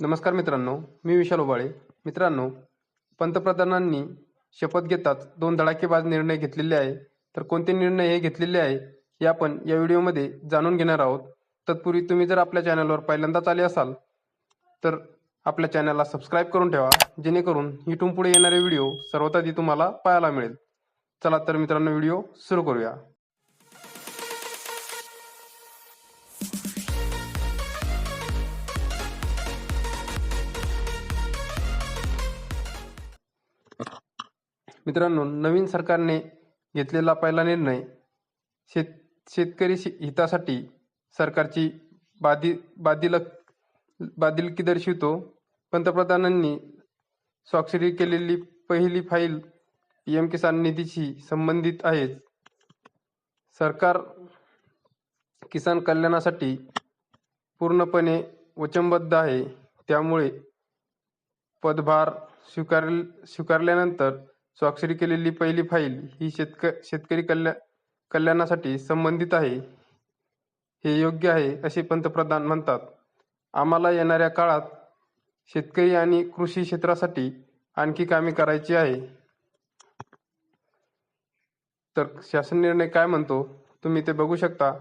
नमस्कार मित्रांनो मी विशाल ओबाळे मित्रांनो पंतप्रधानांनी शपथ घेताच दोन धडाकेबाज निर्णय घेतलेले आहे. तर कोणते निर्णय हे घेतलेले आहे हे आपण या व्हिडिओमध्ये जाणून घेणार आहोत. तत्पूर्वी तुम्ही जर आपल्या चॅनलवर पहिल्यांदाच आले असाल तर आपल्या चॅनलला सबस्क्राईब करून ठेवा जेणेकरून इथून पुढे येणारे व्हिडिओ सर्वात आधी तुम्हाला पाहायला मिळेल. चला तर मित्रांनो व्हिडिओ सुरू करूया. मित्रांनो नवीन सरकारने घेतलेला पहिला निर्णय शेत शेतकरी हितासाठी सरकारची बादी बादिल बादिलकी दर्शवितो. पंतप्रधानांनी स्वाक्षरी केलेली पहिली फाईल पी एम किसान निधीशी संबंधित आहे. सरकार किसान कल्याणासाठी पूर्णपणे वचनबद्ध आहे. त्यामुळे पदभार स्वीकार स्वीकारल्यानंतर स्वाक्षरी केलेली पहिली फाईल ही शेतक शेतकरी कल्या कल्याणासाठी संबंधित आहे. हे योग्य आहे असे पंतप्रधान म्हणतात. आम्हाला येणाऱ्या काळात शेतकरी आणि कृषी क्षेत्रासाठी आणखी कामे करायची आहे. तर शासन निर्णय काय म्हणतो? तुम्ही ते बघू शकता.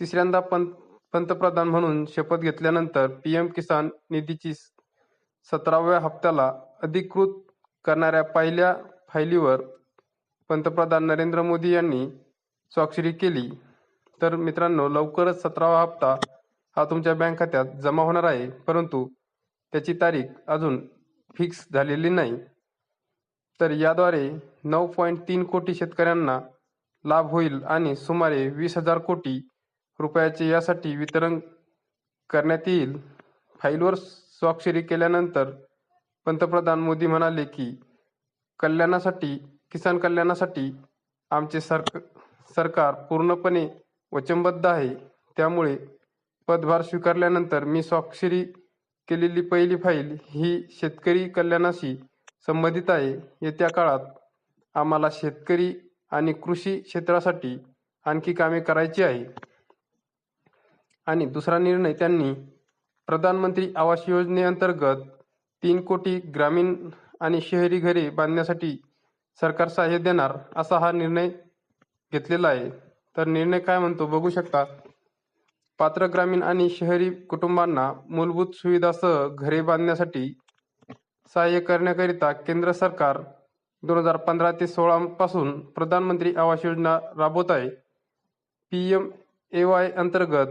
तिसऱ्यांदा पंत पंतप्रधान म्हणून शपथ घेतल्यानंतर पी एम किसान निधीची सतराव्या हप्त्याला अधिकृत करणाऱ्या पहिल्या फायलीवर पंतप्रधान नरेंद्र मोदी यांनी स्वाक्षरी केली. तर मित्रांनो लवकरच सतरावा हप्ता हा तुमच्या बँक खात्यात जमा होणार आहे. परंतु त्याची तारीख अजून फिक्स झालेली नाही. तर याद्वारे नऊ पॉईंट तीन कोटी शेतकऱ्यांना लाभ होईल आणि सुमारे वीस हजार कोटी रुपयाचे यासाठी वितरण करण्यात येईल. फाईलवर स्वाक्षरी केल्यानंतर पंतप्रधान मोदी म्हणाले की कल्याणासाठी किसान कल्याणासाठी आमचे सरक सरकार पूर्णपणे वचनबद्ध आहे. त्यामुळे पदभार स्वीकारल्यानंतर मी स्वाक्षरी केलेली पहिली फाईल ही शेतकरी कल्याणाशी संबंधित आहे. येत्या काळात आम्हाला शेतकरी आणि कृषी क्षेत्रासाठी आणखी कामे करायची आहे. आणि दुसरा निर्णय त्यांनी प्रधानमंत्री आवास योजनेअंतर्गत तीन कोटी ग्रामीण आणि शहरी घरे बांधण्यासाठी सरकार सहाय्य देणार असा हा निर्णय घेतलेला आहे. तर निर्णय काय म्हणतो बघू शकता. पात्र ग्रामीण आणि शहरी कुटुंबांना मूलभूत सुविधासह घरे बांधण्यासाठी सहाय्य करण्याकरिता केंद्र सरकार दोन हजार पंधरा ते सोळा पासून प्रधानमंत्री आवास योजना राबवत आहे. पी एम ए वाय अंतर्गत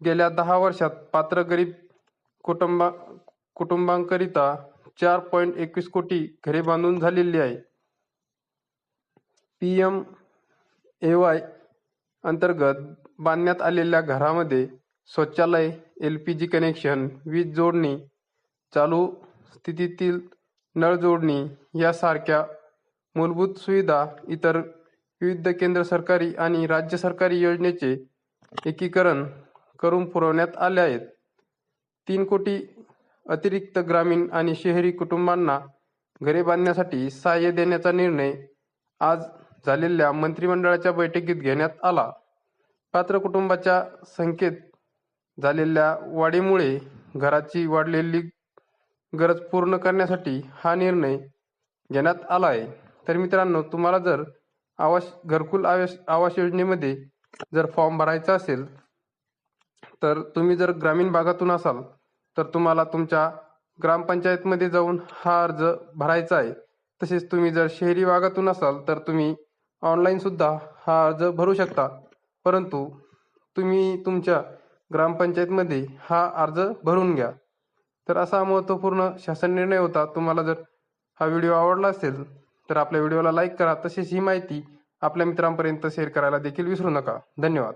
गेल्या दहा वर्षात पात्र गरीब कुटुंबा कुटुंबांकरिता चार पॉईंट एकवीस कोटी घरे बांधून झालेली आहे. पी एम ए वाय अंतर्गत बांधण्यात आलेल्या घरामध्ये शौचालय एल पी जी कनेक्शन वीज जोडणी चालू स्थितीतील नळ जोडणी यासारख्या मूलभूत सुविधा इतर विविध केंद्र सरकारी आणि राज्य सरकारी योजनेचे एकीकरण करून पुरवण्यात आले आहेत. तीन कोटी अतिरिक्त ग्रामीण आणि शहरी कुटुंबांना घरे बांधण्यासाठी सहाय्य देण्याचा निर्णय आज झालेल्या मंत्रिमंडळाच्या बैठकीत घेण्यात आला. पात्र कुटुंबाच्या संख्येत झालेल्या वाढीमुळे घराची वाढलेली गरज पूर्ण करण्यासाठी हा निर्णय घेण्यात आला आहे तर मित्रांनो तुम्हाला जर आवास घरकुल आवास आवास योजनेमध्ये जर फॉर्म भरायचा असेल तर तुम्ही जर ग्रामीण भागातून असाल तर तुम्हाला तुमच्या ग्रामपंचायतमध्ये जाऊन हा अर्ज भरायचा आहे. तसेच तुम्ही जर शहरी भागातून असाल तर तुम्ही ऑनलाईन सुद्धा हा अर्ज भरू शकता. परंतु तुम्ही तुमच्या ग्रामपंचायतमध्ये हा अर्ज भरून घ्या. तर असा महत्त्वपूर्ण शासन निर्णय होता. तुम्हाला जर हा व्हिडिओ आवडला असेल तर आपल्या व्हिडिओला लाईक करा. तसेच ही माहिती आपल्या मित्रांपर्यंत शेअर करायला देखील विसरू नका. धन्यवाद.